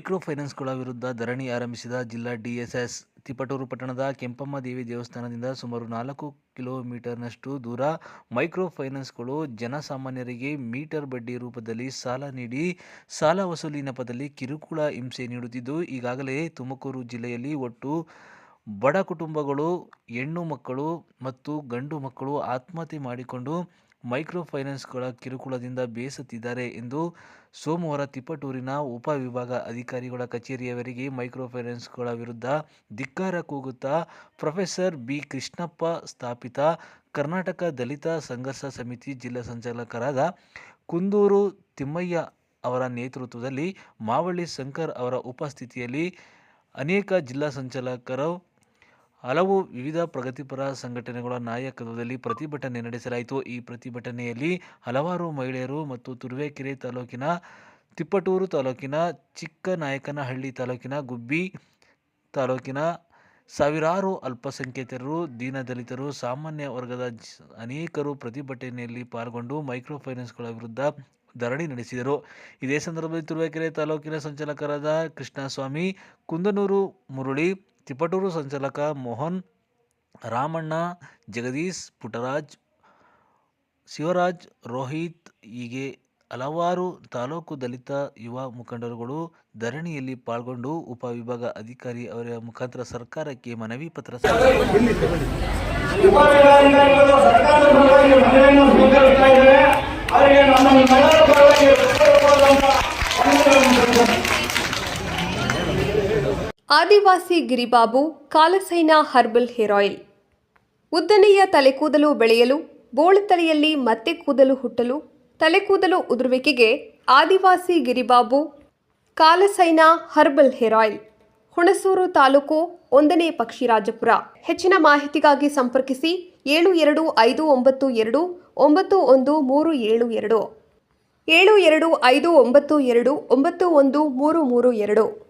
Micro ಫೈನಾನ್ಸ್ಗಳ ವಿರುದ್ಧ ಧರಣಿ ಆರಂಭಿಸಿದ ಜಿಲ್ಲಾ ಡಿಎಸ್ಎಸ್ ತಿಪಟೂರು ಪಟ್ಟಣದ ಕೆಂಪಮ್ಮ ದೇವಿ ದೇವಸ್ಥಾನದಿಂದ ಸುಮಾರು ನಾಲ್ಕು ಕಿಲೋಮೀಟರ್ನಷ್ಟು ದೂರ ಮೈಕ್ರೋ ಫೈನಾನ್ಸ್ಗಳು ಜನಸಾಮಾನ್ಯರಿಗೆ ಮೀಟರ್ ಬಡ್ಡಿ ರೂಪದಲ್ಲಿ ಸಾಲ ನೀಡಿ ಸಾಲ ವಸೂಲಿ ನೆಪದಲ್ಲಿ ಕಿರುಕುಳ ಹಿಂಸೆ ನೀಡುತ್ತಿದ್ದು, ಈಗಾಗಲೇ ತುಮಕೂರು ಜಿಲ್ಲೆಯಲ್ಲಿ ಒಟ್ಟು ಬಡ ಕುಟುಂಬಗಳು, ಹೆಣ್ಣು ಮಕ್ಕಳು ಮತ್ತು ಗಂಡು ಮಕ್ಕಳು ಆತ್ಮಹತ್ಯೆ ಮಾಡಿಕೊಂಡು ಮೈಕ್ರೋ ಫೈನಾನ್ಸ್ಗಳ ಕಿರುಕುಳದಿಂದ ಬೇಸತ್ತಿದ್ದಾರೆ ಎಂದು ಸೋಮವಾರ ತಿಪಟೂರಿನ ಉಪವಿಭಾಗ ಅಧಿಕಾರಿಗಳ ಕಚೇರಿಯವರೆಗೆ ಮೈಕ್ರೋ ಫೈನಾನ್ಸ್ಗಳ ವಿರುದ್ಧ ಧಿಕ್ಕಾರ ಕೂಗುತ್ತಾ ಪ್ರೊಫೆಸರ್ ಬಿ ಕೃಷ್ಣಪ್ಪ ಸ್ಥಾಪಿತ ಕರ್ನಾಟಕ ದಲಿತ ಸಂಘರ್ಷ ಸಮಿತಿ ಜಿಲ್ಲಾ ಸಂಚಾಲಕರಾದ ಕುಂದೂರು ತಿಮ್ಮಯ್ಯ ಅವರ ನೇತೃತ್ವದಲ್ಲಿ ಮಾವಳ್ಳಿ ಶಂಕರ್ ಅವರ ಉಪಸ್ಥಿತಿಯಲ್ಲಿ ಅನೇಕ ಜಿಲ್ಲಾ ಸಂಚಾಲಕರು ಹಲವು ವಿವಿಧ ಪ್ರಗತಿಪರ ಸಂಘಟನೆಗಳ ನಾಯಕತ್ವದಲ್ಲಿ ಪ್ರತಿಭಟನೆ ನಡೆಸಲಾಯಿತು. ಈ ಪ್ರತಿಭಟನೆಯಲ್ಲಿ ಹಲವಾರು ಮಹಿಳೆಯರು ಮತ್ತು ತುರುವೇಕೆರೆ ತಾಲೂಕಿನ ತಿಪ್ಪಟೂರು ತಾಲೂಕಿನ ಚಿಕ್ಕನಾಯಕನಹಳ್ಳಿ ತಾಲೂಕಿನ ಗುಬ್ಬಿ ತಾಲೂಕಿನ ಸಾವಿರಾರು ಅಲ್ಪಸಂಖ್ಯಾತರು, ದೀನದಲಿತರು, ಸಾಮಾನ್ಯ ವರ್ಗದ ಅನೇಕರು ಪ್ರತಿಭಟನೆಯಲ್ಲಿ ಪಾಲ್ಗೊಂಡು ಮೈಕ್ರೋ ಫೈನಾನ್ಸ್ಗಳ ವಿರುದ್ಧ ಧರಣಿ ನಡೆಸಿದರು. ಇದೇ ಸಂದರ್ಭದಲ್ಲಿ ತುರುವೇಕೆರೆ ತಾಲೂಕಿನ ಸಂಚಾಲಕರಾದ ಕೃಷ್ಣಸ್ವಾಮಿ, ಕುಂದನೂರು ಮುರಳಿ ತಿಪಟೂರು ಸಂಚಾಲಕ ಮೋಹನ್, ರಾಮಣ್ಣ, ಜಗದೀಶ್, ಪುಟ್ಟರಾಜ್, ಶಿವರಾಜ್, ರೋಹಿತ್ ಹೀಗೆ ಹಲವಾರು ತಾಲೂಕು ದಲಿತ ಯುವ ಮುಖಂಡರುಗಳು ಧರಣಿಯಲ್ಲಿ ಪಾಲ್ಗೊಂಡು ಉಪವಿಭಾಗ ಅಧಿಕಾರಿ ಅವರ ಮುಖಾಂತರ ಸರ್ಕಾರಕ್ಕೆ ಮನವಿ ಪತ್ರ Adivasi Giribabu, ಕಾಲಸೈನಾ herbal hair oil ಉದ್ದನೆಯ ತಲೆಕೂದಲು ಬೆಳೆಯಲು, ಬೋಳು ತಲೆಯಲ್ಲಿ ಮತ್ತೆ ಕೂದಲು ಹುಟ್ಟಲು, ತಲೆಕೂದಲು ಉದುರುವಿಕೆಗೆ Adivasi Giribabu, ಕಾಲಸೈನಾ herbal hair oil Hunsur taluk ಒಂದನೇ ಪಕ್ಷಿರಾಜಪುರ. ಹೆಚ್ಚಿನ ಮಾಹಿತಿಗಾಗಿ ಸಂಪರ್ಕಿಸಿ ಏಳು ಎರಡು ಐದು ಒಂಬತ್ತು ಎರಡು, ಒಂಬತ್ತು ಒಂದು ಮೂರು ಏಳು ಎರಡು. ಏಳು ಎರಡು ಐದು ಒಂಬತ್ತು ಎರಡು, ಒಂಬತ್ತು ಒಂದು ಮೂರು ಮೂರು ಎರಡು.